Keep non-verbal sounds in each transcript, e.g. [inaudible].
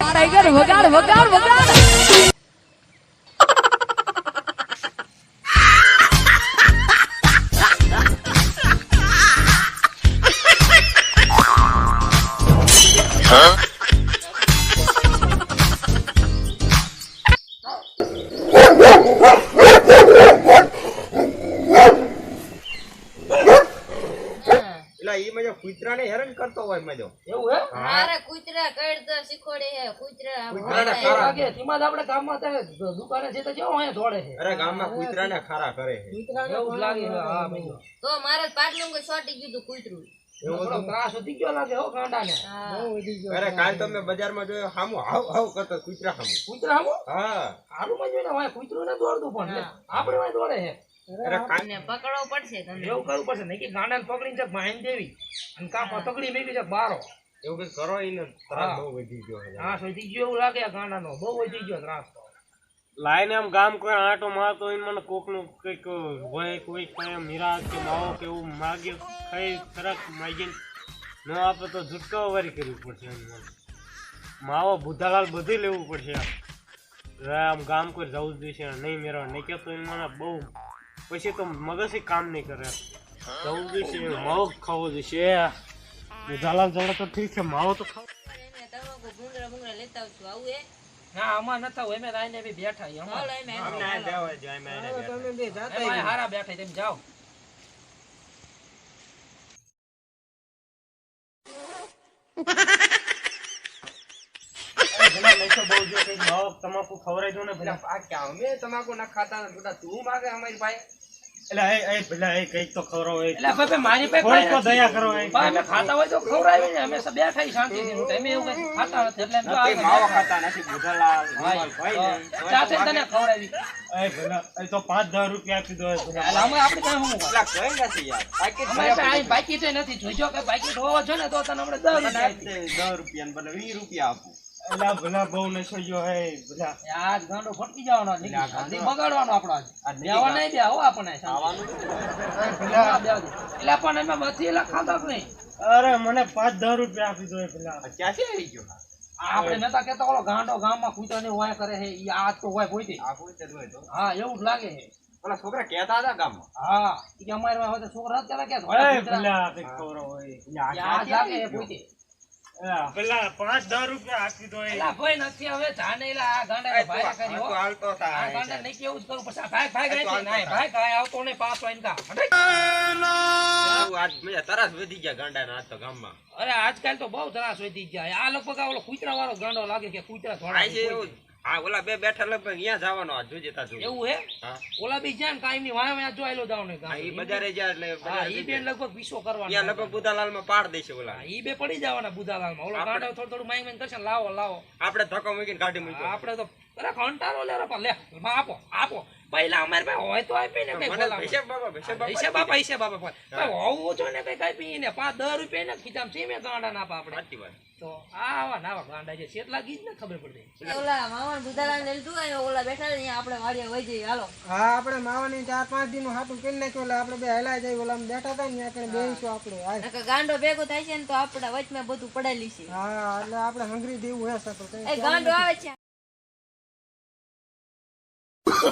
Tiger વગાડ વગાડ વગાડ એટલે મજો કૂતરાને હેરાન કરતો હોય મજો એવું હે? મારે કૂતરા કરતો શીખવાડે હે કૂતરા કૂતરાને ભણાવે. ખરા. લાગે આપણે ગામમાં ત્યાં દુકાને છે તો કેવો દોડે છે અરે ગામમાં કૂતરાને ખારા કરે છે એવું લાગે હા તો મારે પાટલું ગયું કૂતરું અરે કાલ તમે બજારમાં જોયો હામુ હાવ હાવ કરતો કૂતરા કુતરા કૂતરા આવો હા. હારું માં જોઈને કૂતરું ને દોડતું પણ. આપણે દોડે છે પકડવો પડશે તમને. એવું કરવું પડશે નહીં કે ગાંડાને પકડીને જક માહીને દેવી. અને કાં પતંગડી મેકી જક બારો. એવું કઈ કરો ઈ ને ત્રાસ બહુ વધી ગયો ત્રાસ વધી ગયો એવું લાગે આ ગાંડાનો. બહુ વધી ગયો ત્રાસ તો. લાઈને આમ ગામ કોઈ આંટો મારતો હોય ને મને કોકનું કંઈક હોય કોઈ કઈ નિરાશ કે માવો કે એવું માગે ખાઈ ખરાક માગીને ન આપે તો ઝુટકાઓ વારી કરવી પડશે એની મને. માવો બુધાલાલ બધું લેવું પડશે આમ. ગામ કોઈ જવું જ દેશે નહીં મેળવા નહીં કહેતો તો મને બહુ પછી તો મગજ કામ નહીં કરે. જવું દેશે માવો ખાવો દેશે બુધાલાલ જોડે તો ઠીક છે માવો તો ખાવો. ના આમાં નતા હોય બી બેઠા હારા બેઠા તેમ જાઓ. તમાકુ ખવડાવી દો ને તમાકુ ના ખાતા ને તું માગે અમારી ભાઈ મારી પાસે દયા નથી. કરો અમે ખાતા હોય તો ને અમે બેઠા અમે એવું કઈ ખાતા એટલે. ખાતા તને ખવડાવી. તો પાંચ દસ રૂપિયા આપી દો અમે આપણે બાકી જોઈજો કે બાકી હોવો છો ને તો તને આપણે દસ રૂપિયા દસ રૂપિયા બને વીસ રૂપિયા આપું. એલા ભલા બહુ નશો જો હે ભલા. આજ ગાંડો ફટકી જવાનો નહીં બગાડવાનો આપણો આજ. દેવા નહીં દે હો આપણે હા. એટલે પણ એમાં બધી એલા ખાતા નહીં. અરે મને પાંચ દસ રૂપિયા આપી દો પેલા ક્યાંથી આવી ગયો? આ આપણે નતા કેતા ઓલો ગાંડો ગામમાં કૂતરાને વાય કરે હે ઈ આ તો હોય કોઈ આ કોઈ જ હોય તો. હા એવું જ લાગે હે ઓલા છોકરા કહેતા હતા ગામમાં? હા ઈ કે અમારે હોય તો છોકરા હતા કે કંઈક ખવડાવો એ. એટલે આ આ ક્યાંથી પેલા પાંચ દસ રૂપિયા આપી દો ભાઈ નથી હવે આ ગાંડા ભાઈ તો આ ગાંડા નહીં કેવું જ કરું પછી ભાઈ ભાઈ ગઈ નહીં, ભાઈ કાંઈ આવતો ને પાછો આઈને કા. આજ મેં તરસ વધી ગયા ગાંડાના આજ તો ગામમાં. અરે આજકાલ તો બહુ તરાસ વધી ગયા. આ લગભગ આ ઓલો કૂતરા વાળો ગાંડો લાગે કે કૂતરા થોડા હા ઓલા બે બેઠા લગભગ અહીંયા જવાનો આજ જોજે તા જોજે. એવું હે? ઓલા બી જ્યાં કાયમની વાય વાય જો જાવ ને હા, ઈ બજારે જ્યાં એટલે હા ઈ બે. લગભગ પીસો ત્યાં લગભગ બુધાલાલમાં પાડ દેશે ઓલા. ઈ બે પડી જવાના બુધાલાલમાં. ઓલો ગાંડો થોડું થોડું માંગ માંગ કરશે લાવો લાવો. આપણે ધક્કો મૂકીને કાઢી મૂક્યો આપણે તો અરે કંટાળો લે રે પણ લે માં આપો આપો. પહેલા અમારે પાસે હોય તો આપી ને પૈસા બાબા પૈસા બાપા પૈસા બાપા હોવું જોઈએ ને કઈ આપી ને પાંચ દસ રૂપિયા ને ખીચામ છે મેં ગાંડા ના આપા આપણે. સાચી વાત. તો આ આવા નાવા ગાંડા છે. કેટલા ગીત ને ખબર પડતી. ઓલા મામા બુધાલાલ ને લીધું હોય ઓલા બેઠા ને આપણે વાડીએ વહી જઈએ. હાલો. હા આપણે માવાની ચાર પાંચ દિન હાટું કરી નાખ્યું એટલે આપણે બે હેલા જાય ઓલા બેઠા હતા ને આપણે બેહીશું આપણે ગાંડો ભેગો થાય છે ને તો આપણા વચમાં બધું પડેલી છે. હા એટલે આપણે હંગરી દેવું હે સતો ગાંડો આવે છે. તો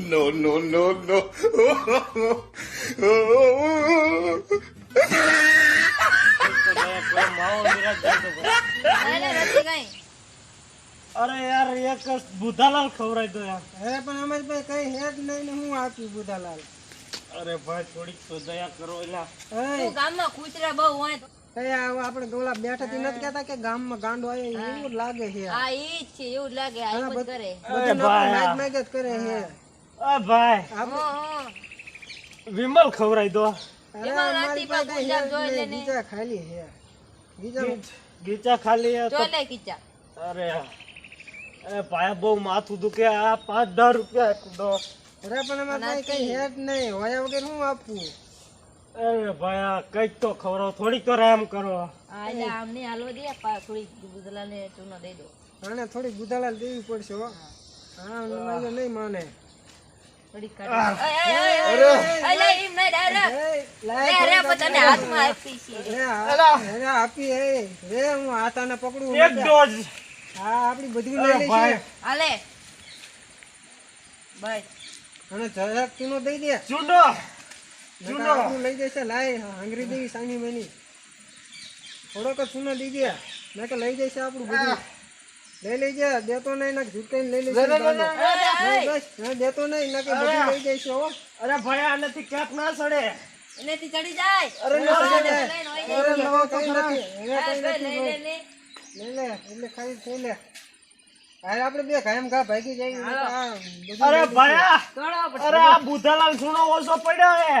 [laughs] no, no, no, તો કાંઈ. અરે યાર એક બુધાલાલ ખવડાવી દો યાર. અરે પણ અમારી પાસે કઈ હે જ નહીં ને હું આપ્યું બુધાલાલ અરે ભાઈ થોડીક તો દયા કરો એલા. હે. તું ગામમાં કૂતરા બહુ હોય તો આપણે ગોલા બેઠા થી નથી કહેતા કે ગામમાં ગાંડો આવ્યો એવું લાગે છે. હા ઈ જ છે એવું લાગે આ એમ કરે. બધું ભાઈ. નાગ નાગ જ કરે છે. અ ભાઈ. વિમલ ખવરાઈ દો. એમાં કઈ હે પૂજા જોઈ જ લે ને. ગીચા ખાલી છે. ગીચા ગીચા ખાલી છે તો લે ગીચા. અરે એ ભાઈ બહુ માથું દુખે. આ પાંચ દસ રૂપિયા દો. અરે પણ એમાં કઈ હેડ નહીં. હોય વગર હું આપવું અરે ભાઈ આ કંઈક તો ખવડાવો થોડીક તો રામ કરો. આ એટલે આમને હાલવા દે થોડી બુધાલાલ ને ચૂનો દઈ દો. આને થોડી ગુદાલાલ દેવી પડશે હો. હા મને નહીં માને. થોડીક કાઢો. અય, અય, અય, અય, અય, લે, એમ નહીં, રે, રે. રે, રે, હાથમાં આપી છીએ. રે, રે, આપી એ રે હું હાથાને પકડું એક ડોઝ. હા આપણી બધું લઈ હાલે. અને જરાક ચૂનો દઈ દે. ચૂંડો આપણું લઈ જશે લાય આંગળી દેવી સાની મેની. થોડોક જ ચૂનો દઈ દે મેં કે લઈ જશે આપણું બધું. લઈ લઈ જા દેતો નહીં ના ઝૂટકાઈને લઈ બસ ના દેતો નહીં ના કે બધું લઈ જશે હો. અરે ભાઈ આનાથી ક્યાંક ના સડે. એનેથી ચડી જાય. અરે ના સડે. અરે નવો કઈ નથી એને હા, કઈ નથી લઈ લે, લે. એટલે ખાલી થઈ લે. અરે આપણે બે કાયમ ઘા ભાગી જઈએ અરે. ભાયા. અરે આ બુધાલાલ સુનો ઓછો પડ્યો હે.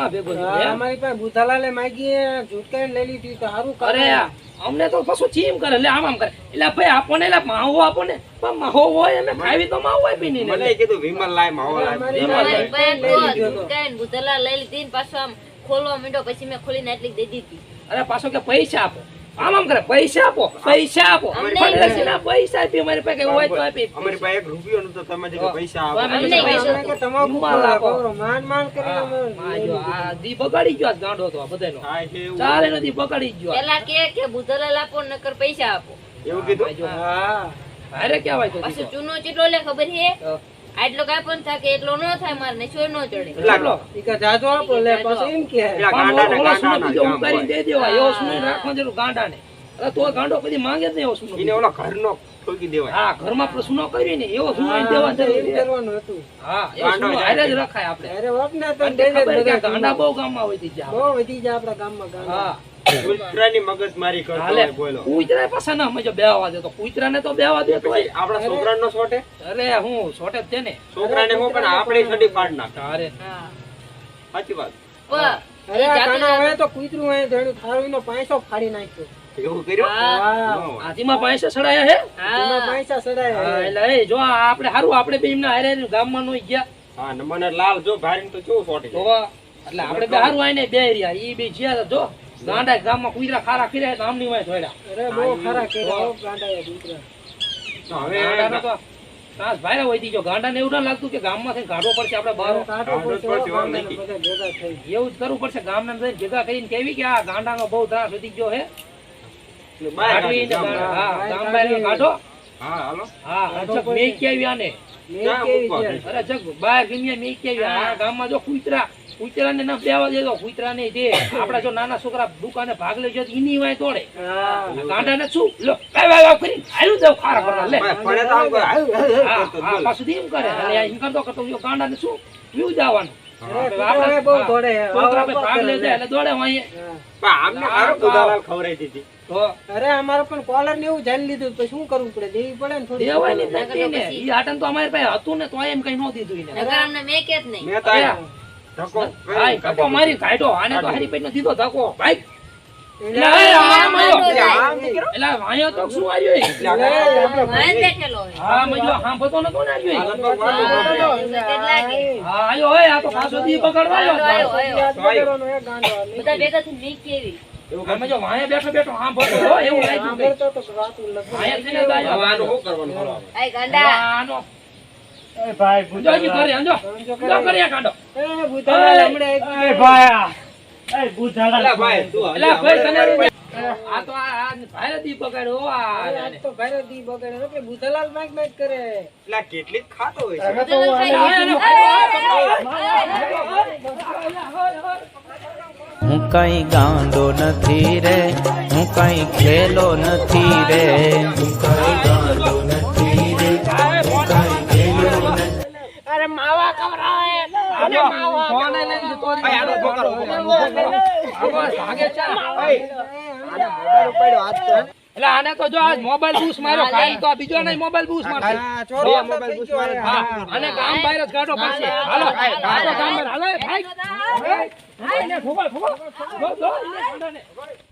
હોયચમાં ભેગો થયો અમારી પાસે બુધાલાલે માગીએ ઝૂટકાઈને લઈ લીધી તો સારું કરે અમને તો પાછું ચીમ કરે એટલે આમ આમ કરે. એટલે ભાઈ આપણને એટલે માવો આપણને પણ માવો હોય અમે ખાવી તો માવો આપી નહીં મને કીધું વિમલ લાય માવો લાય. વિમલ એમાં પાસે લઈ. લીધો તો. લઈ લીધી ને પાછો આમ ખોલવા માંડ્યો પછી મેં ખોલીને એટલી દઈ દીધી. અરે પાછો કે પૈસા આપો. આમ આમ કરે પૈસા આપો પૈસા આપો. અમને પછી ના પૈસા આપી અમારી પાસે કઈ હોય તો આપી. અમારી પાસે એક રૂપિયો નતો તમે જે પૈસા આપો. અમને પૈસા કે તમાકુ માલ આપો. માન માન કરી અમે આ જો આ દી બગાડી ગયો ગાંડો તો આ બધાનો. હા એટલે એવું ચાલે નથી બગાડી ગયો પેલા કે કે ભૂતલાલ આપો નકર પૈસા આપો. એવું કીધું? હા અરે કેવાય તો પાછું ચૂનો ચીટલો લે ખબર છે? તો આટલો કાપો પણ થાકે એટલો ન થાય મારે ને ન ચડે. લાગલો ઈ કે જાજો આપો લે પાછું એમ કે. ગાંડા ને ગાંડા બીજો ઉતારીને દઈ દેવાય એવો સુનો રાખવાનો જરૂર અરે તો ગાંડો કદી માંગે જ નહીં એવો સુનો એને ઓલો ઘરનો ઠોકી દેવાય. હા ઘરમાં પ્રશ્નો કરી ને એવો સુનો દેવા. કરવાનું હતું. હા ગાંડો હારે જ રખાય આપણે. અરે બાપ ને તો દે ગાંડા બહુ ગામમાં હોય છે બહુ વધી જાય આપણા ગામમાં ગાંડા. હા. કૂતરાની મગજમારી કરતો હોય બોલો. કૂતરા પાસે ના મજો બેહવા દે તો કૂતરાને તો બેહવા દે તો આપણા છોકરાનો છોટે અરે હું છોટે છે ને. છોકરાને હું પણ આપણે છડી પાડ ના તારે. સાચી વાત. અરે કાના હોય તો કૂતરું હોય ધણું થારું એનો પાંચસો ફાડી નાખ્યો. એવું કર્યું? હા. પૈસા સડાયા હે? પૈસા એટલે જો આપણે હારું આપણે બે એમના હારે ગામમાં નો ગયા. હા ને મને લાલ જો ભારીને તો કેવું છોટી એટલે આપણે બે હારું આઈને બે રહ્યા ઈ બે જ્યાં જો. ગાંડા ગામમાં કુતરા ખારા ખીરા તો આમની વાય ધોડ્યા અરે બહુ ખારા કર્યા હો ગાંડાએ કુતરા. તો હવે હોય ગાંડાને એવું ના લાગતું કે ગામમાં કાઢવો પડશે આપણે બહાર પડશે થઈ. એવું જ કરવું પડશે. ગામના જઈને ભેગા કરીને કેવી કે આ ગાંડાનો બહુ ત્રાસ વધી ગયો હે કાઢવી ગાંડા- હા ગામ બહાર કાઢો. હા હાલો. હા અચક મેં કેવી આને. મેં કેવી અરે જગ બહાર ગમે મેં કેવી આ ગામમાં જો કૂતરા કૂતરાને ના બેવા દે તો કૂતરા દે. આપડા જો નાના છોકરા દુકાને ભાગ લઈ જાય તો વાય તોડે હા ગાંડાને શું? લો કઈ વાય વાય કરીને હાલું જાવ ખારા પર લે. પડે તો આમ કરે. પાછું એમ કરે. અને આ એમ કરતો કરતો જો ગાંડાને શું? પીવું જવાનું અરે બહુ દોડે. છોકરા ભાગ લઈ જાય એટલે દોડે આમને દીધી. અરે અમારે પણ કોલર ને એવું જાણી લીધું તો શું કરવું પડે? દેવી પડે ને થોડી. દેવાની નથી ને ઈ આટન તો અમારી પાસે હતું ને તો એમ કઈ નો દીધું એને. અમને મેં કે નહીં. મેં તો આ ભાઈ કરીને મારી કાઢો. આને તો હારી પેટનો દીધો ધક્કો. ભાઈ. હા હા. હા હે બેઠો બેઠો સાંભળતો હોય એવું લાગ્યું જ. એ ભૂતાલા ભાઈ, તું ભાઈ તને આ તો આ દી આ. તો દી કે ભૂતાલાલ કરે ખાતો હોય છે હું કઈ ગાંડો નથી રે હું કઈ ખેલો નથી રે હું કઈ ગાંડો ફોન લઈને જતો રહી. આનો કરો, ભાગે ચા. મોબાઈલ ઉપાડ્યો હાથ તો. એટલે આને તો જો આજ મોબાઈલ બૂસ માર્યો કાલ તો બીજો નહીં મોબાઈલ બૂસ મારશે હા, ચોરો અંદર થઈ ગયો હા. અને ગામ બહાર જ કાઢો પડશે હાલો હાલો ગામ બહાર હાલો ભાઈ ભાઈ એને ફોગા ફોગા